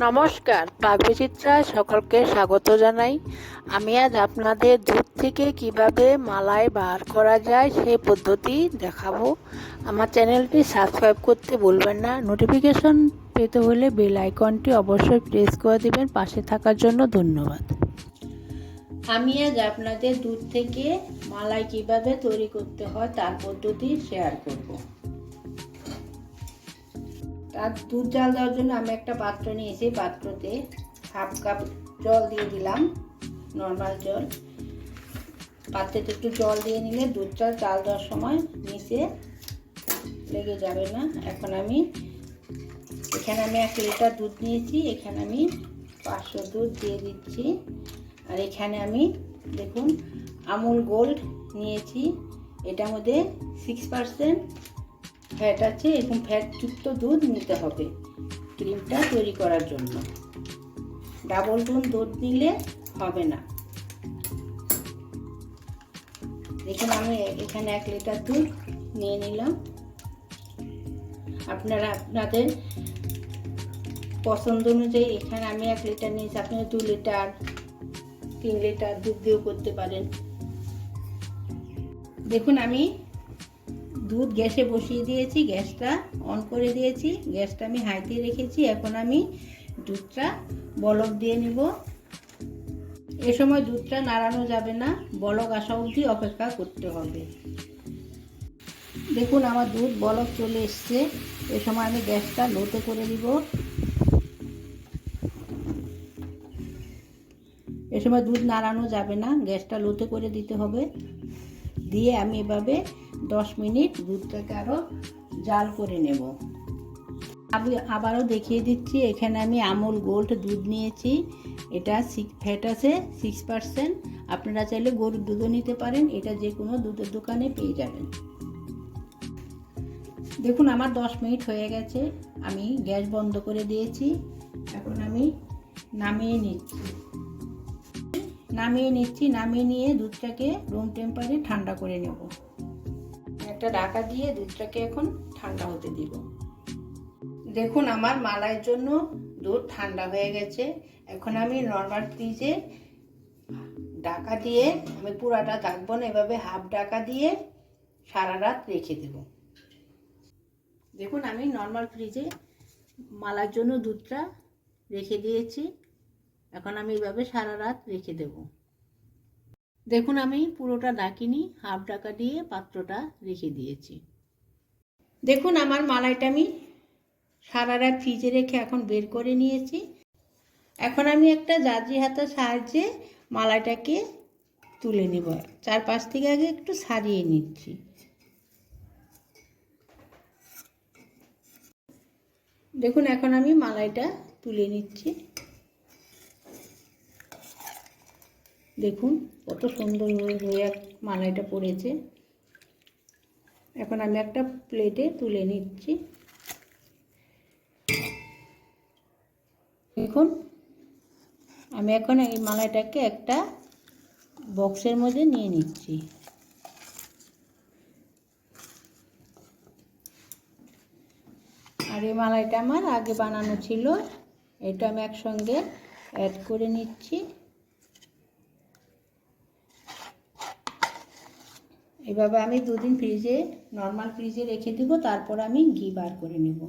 নমস্কার পাকবিচিত্রায় সকলকে স্বাগত জানাই। আমি আজ আপনাদের দুধ থেকে কীভাবে মালাই বার করা যায় সেই পদ্ধতি দেখাবো। আমার চ্যানেলটি সাবস্ক্রাইব করতে ভুলবেন না। নোটিফিকেশন পেতে হলে বেল আইকনটি অবশ্যই প্রেস করে দেবেন। পাশে থাকার জন্য ধন্যবাদ। আমি আজ আপনাদের দুধ থেকে মালাই কীভাবে তৈরি করতে হয় তার পদ্ধতি শেয়ার করব। তার দুধ জাল দেওয়ার জন্য আমি একটা পাত্র নিয়েছি পাত্রতে হাফ কাপ জল দিয়ে দিলাম নর্মাল জল। পাত্রেতে একটু জল দিয়ে নিলে দুধটা চাল দেওয়ার সময় নিচে লেগে যাবে না। এখন আমি, এখানে আমি এক লিটার দুধ নিয়েছি, এখানে আমি পাঁচশো দুধ দিয়ে দিচ্ছি। আর এখানে আমি, দেখুন, আমুল গোল্ড নিয়েছি। এটার মধ্যে সিক্স পার্সেন্ট ফ্যাট আছে এবং ফ্যাটযুক্ত দুধ নিতে হবে। ক্রিমটা তৈরি করার জন্য। ডাবল টুন দুধ নিলে হবে না। দেখুন, আমি এখানে এক লিটার দুধ নিয়ে নিলাম। আপনারা আপনাদের পছন্দ অনুযায়ী এখানে আমি এক লিটার নিয়েছি। আপনারা দু লিটার, তিন লিটার দুধ দিয়েও করতে পারেন। দেখুন, আমি দুধ গ্যাসে বসিয়ে দিয়েছি, গ্যাসটা অন করে দিয়েছি, গ্যাসটা আমি হাইতে রেখেছি, এখন আমি দুধটা বলক দিয়ে নিব। এ সময় দুধটা নাড়ানো যাবে না, বলক আসা অবধি অপেক্ষা করতে হবে। দেখুন আমার দুধ বলক চলে এসছে, এ সময় আমি গ্যাসটা লোতে করে দিব এ সময় দুধ নাড়ানো যাবে না, গ্যাসটা লোতে করে দিতে হবে। দিয়ে আমি এভাবে দশ মিনিট দুধটাকে আরও জাল করে নেব। আমি আবারও দেখিয়ে দিচ্ছি, এখানে আমি আমুল গোল্ড দুধ নিয়েছি। এটা সিক্স ফ্যাট আছে সিক্স পার্সেন্ট আপনারা চাইলে গরুর দুধও নিতে পারেন, এটা যে কোনো দুধের দোকানে পেয়ে যাবেন। দেখুন, আমার দশ মিনিট হয়ে গেছে, আমি গ্যাস বন্ধ করে দিয়েছি। এখন আমি নামিয়ে নিচ্ছি। নামিয়ে নিচ্ছি, নামিয়ে নিয়ে দুধটাকে রুম টেম্পারে ঠান্ডা করে নেব। একটা ডাকা দিয়ে দুধটাকে এখন ঠান্ডা হতে দিব। দেখুন আমার মালাইয়ের জন্য দুধ ঠান্ডা হয়ে গেছে। এখন আমি নর্মাল ফ্রিজে ডাকা দিয়ে, আমি পুরাটা থাকব না, এভাবে হাফ ডাকা দিয়ে সারা রাত রেখে দেব। দেখুন আমি নর্মাল ফ্রিজে মালার জন্য দুধটা রেখে দিয়েছি। এখন আমি এইভাবে সারা রাত রেখে দেব। দেখুন আমি পুরোটা ডাকিনি হাফ ডাকা দিয়ে পাত্রটা রেখে দিয়েছি। দেখুন আমার মালাইটা আমি সারা রাত ফ্রিজে রেখে এখন বের করে নিয়েছি। এখন আমি একটা জাজি হাতের সাহায্যে মালাইটাকে তুলে নেব। চার পাঁচ থেকে আগে একটু সারিয়ে নিচ্ছি। দেখুন এখন আমি মালাইটা তুলে নিচ্ছি। দেখুন, কত সুন্দর হয়ে হয়ে মালাইটা পড়েছে। এখন আমি একটা প্লেটে তুলে নিচ্ছি। দেখুন, আমি এখন এই মালাইটাকে একটা বক্সের মধ্যে নিয়ে নিচ্ছি। আর এই মালাইটা আমার আগে বানানো ছিল, এটা আমি একসঙ্গে অ্যাড করে নিচ্ছি। এভাবে আমি দুদিন ফ্রিজে নর্মাল ফ্রিজে রেখে দেবো তারপর আমি ঘি বার করে নেব।